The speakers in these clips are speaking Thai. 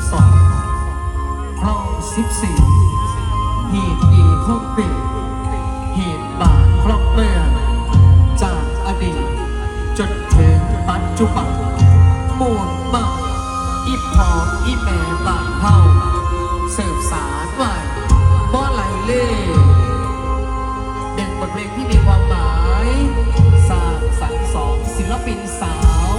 12ห้อง14หีบอีคงติดหีบบาทคลอบเมืองจากอดีตจนถึงปัจจุบันมูลบักอีพอมอีแม่บานเฮาเสิร์ฟสารไว้บ่ไหลเล่เด็กบทเพลงที่มีความหมาย สร้างสรรค์สองศิลปินสาว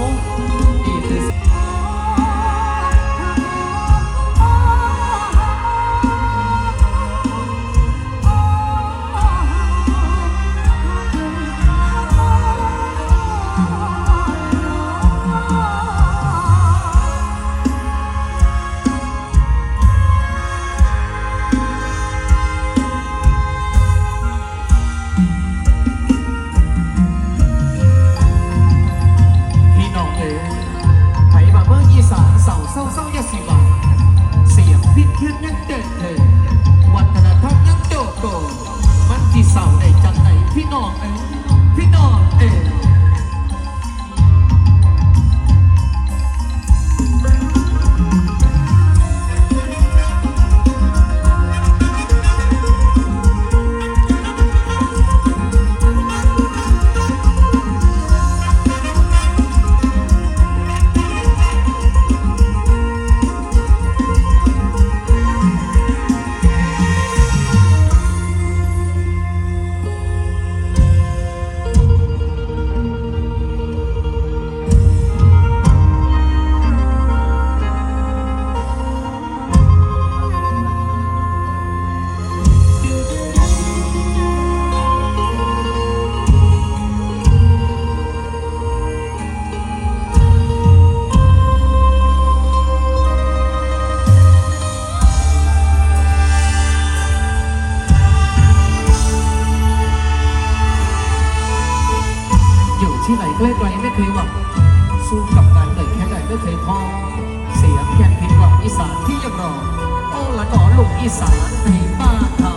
ที่ไหนใกล้ๆไม่เคยหวังสู้กับการเหนื่อยแค่ไหนไม่เคยท้อเสียงแค่ผิดหวังอีสานที่ยังรอโอ้ละหนอลูกอีสานในบ้านเขา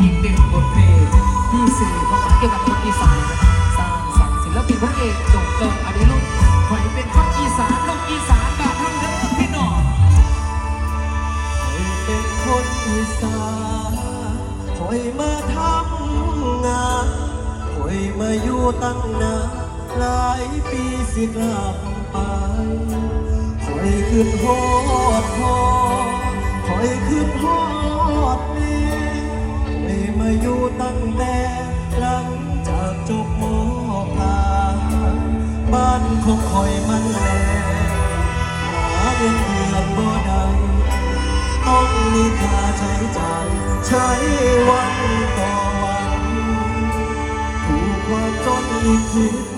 อีกหนึ่งบทเพลงที่สื่อความหมายเกี่ยวกับคนอีสานสร้างสรรค์ศิลปินพระเอกโด่งเติมอดีลูกใครเป็นคนอีสานลูกอีสานบ้านทำเด้อพี่น้องเป็นคนอีสานคอยมาทำงานคอยมาอยู่ตั้งนาน หลายปีสิกลับไปคอยขึ้นฮอดพอคอยขึ้นฮอดนี่คอยมาอยู่ตั้งแต่หลังจากจบมปลาบ้านของคอยมันแลหาเงินเดือนบ่ได้ต้องมีค่าใช้จ่ายใช้วันต่อวันถูกความจนอีกที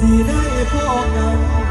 สิได้พอกัน